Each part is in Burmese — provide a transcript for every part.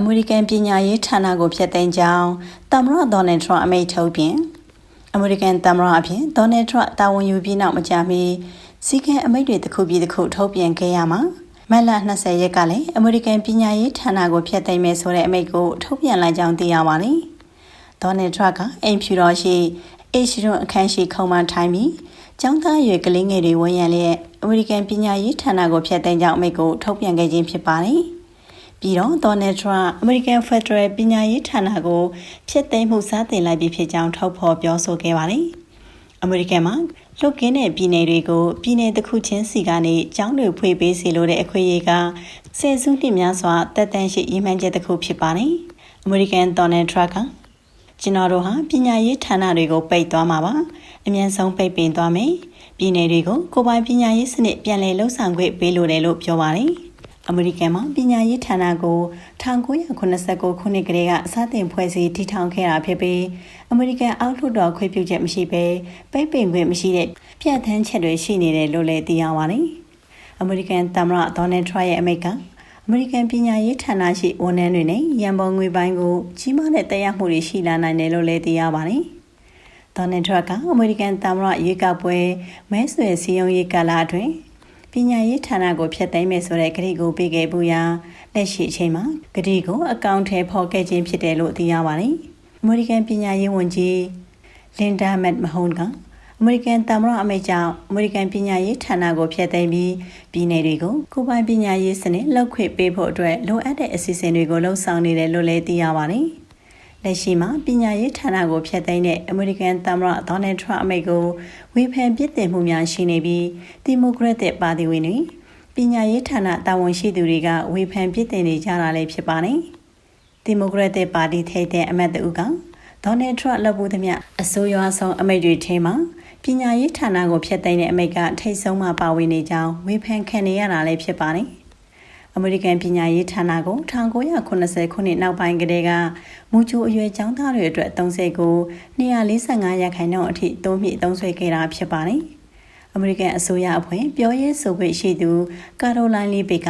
အမေရိကန်ပညာရေးဌာနကိုဖျက်သိမ်းကြောင်းသမ္မတဒေါ်နယ်ထရန့်အမိန့်ထုတ်ပြန်အမေရိကန်သမ္မတအဖြစ်ဒေါ်နယ်ထရန့်တာဝန်ယူပြီးနောက်မကြာမီစီကံအမိန့်တွေတစ်ခုပြီးတစ်ခုထုတ်ပြန်ခဲ့ရမှာမက်လ20ရက်ကလည်းအမေရိကန်ပညာရေးဌာနကိုဖျက်သိမ်းမယ်ဆိုတဲ့အမိန့်ကိုထုတ်ပြန်လိုက်ကြောင်းသိရပါတယ်။ဒေါ်နယ်ထရန့်ကအိမ်ဖြူတော်ရှိအေရှိရွန်အခန်းရှိခုံမှထိုင်ပြီးကျောင်းသားရွယ်ကလေးငယ်တွေဝန်ရံလျက်အမေရိကန်ပညာရေးဌာနကိုဖျက်သိမ်းကြောင်းအမိန့်ကိုထုတ်ပြန်ခဲ့ခြင်းဖြစ်ပါတယ်။ ပြီးတော့ဒေါ်နယ်ထရန့်အမေရိကန်ဖက်ဒရယ်ပညာရေးဌာနကိုဖျက်သိမ်းမှုစားတင်လိုက်ပြီးဖြစ်ကြောင်းထုတ်ဖော်ပြောဆိုခဲ့ပါတယ်။အမေရိကန်မှာလွတ်ကင်းတဲ့ပြည်နယ်တွေကိုပြည်နယ်တစ်ခုချင်းစီကနေကျောင်းတွေဖွင့်ပေးစီလို့တဲ့အခွင့်အရေးကဆယ်စုနှစ်များစွာတက်တန်းရှိရည်မှန်းချက်တစ်ခုဖြစ်ပါတယ်။အမေရိကန်ဒေါ်နယ်ထရန့်ကကျွန်တော်တို့ဟာပညာရေးဌာနတွေကိုပိတ်သွားမှာပါအမြန်ဆုံးပိတ်ပင်သွားမယ်ပြည်နယ်တွေကိုကိုပိုင်ပညာရေးစနစ်ပြန်လည်လှုပ်ဆောင်ခွင့်ပေးလို့တယ်လို့ပြောပါတယ် အမေရိကန်မှာပညာရေးဌာနကို1989ခုနှစ်ကတည်းကအစတင်ဖွဲ့စည်းတည်ထောင်ခဲ့တာဖြစ်ပြီးအမေရိကန်အောက်လွှတ်တော်ခွင့်ပြုချက်မရှိဘဲပိတ်ပင်ခွင့်မရှိတဲ့ပြဋ္ဌာန်းချက်တွေရှိနေတယ်လို့လည်းသိရပါတယ်အမေရိကန်သမ္မတဒေါ်နယ်ထရန့်ရဲ့အမိန့်ကအမေရိကန်ပညာရေးဌာနရှိဝန်ထမ်းတွေနဲ့ရန်ပုံငွေပိုင်းကိုကြီးမားတဲ့တရားမှုတွေရှိလာနိုင်တယ်လို့လည်းသိရပါတယ်။ဒေါ်နယ်ထရန့်ကအမေရိကန်သမ္မတရွေးကောက်ပွဲမဲဆွယ်စည်းရုံးရေးကာလအတွင်း ပညာရေးဌာနကိုဖျက်သိမ်းမယ်ဆိုတဲ့ကတိကိုပေးခဲ့ပူရာလက်ရှိအချိန်မှာကတိကိုအကောင့်ထဲဖော်ခဲ့ခြင်းဖြစ်တယ်လို့သိရပါတယ်။အမေရိကန်ပညာရေးဝန်ကြီးလင်ဒါမက်မဟွန်ကအမေရိကန်သမ္မတအမိန့်ကြောင့်အမေရိကန်ပညာရေးဌာနကိုဖျက်သိမ်းပြီးပြည်내တွေကိုကိုပိုင်ပညာရေးစနစ်လောက်ခွင့်ပေးဖို့အတွက်လိုအပ်တဲ့အစီအစဉ်တွေကိုလှုံ့ဆော်နေတယ်လို့လည်းသိရပါတယ်။ လက်ရှိမှာပညာရေးဌာနကိုဖျက်သိမ်းတဲ့အမေရိကန်သမ္မတဒေါ်နယ်ထရန့်အမိန့်ကိုဝေဖန်ပြစ်တင်မှုများရှိနေပြီးဒီမိုကရက်တစ်ပါတီဝင်တွေပညာရေးဌာနတာဝန်ရှိသူတွေကဝေဖန်ပြစ်တင်နေကြတာလည်းဖြစ်ပါတယ်။ဒီမိုကရက်တစ်ပါတီထိပ်တဲ့အမတ်တူကဒေါ်နယ်ထရန့်လက်ပူးသမျှအစိုးရဆောင်အမိန့်တွေထဲမှာပညာရေးဌာနကိုဖျက်သိမ်းတဲ့အမိန့်ကထိတ်ဆုံးမှပါဝင်နေကြောင်းဝေဖန်ခံနေရတာလည်းဖြစ်ပါတယ်။ အမေရိကန်ပညာရေးဌာနကို1980ခုနှစ်နောက်ပိုင်းကတည်းကမူချိုအရွယ်ကျောင်းသားတွေအတွက်အသုံးစရိတ်ကို245ရာခိုင်နှုန်းအထိတိုးမြှင့်သုံးစွဲခဲ့တာဖြစ်ပါတယ်။အမေရိကန်အစိုးရအဖွဲ့ပြောရေးဆိုခွင့်ရှိသူကာရိုလိုင်းလီဘေက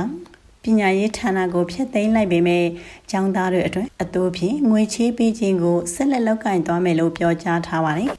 ပညာရေးဌာနကိုဖျက်သိမ်းလိုက်ပေမဲ့ကျောင်းသားတွေအတွက်အတိုးဖြင့်ငွေချေးပေးခြင်းကိုဆက်လက်လုပ်ကိုင်သွားမယ်လို့ပြောကြားထားပါတယ်။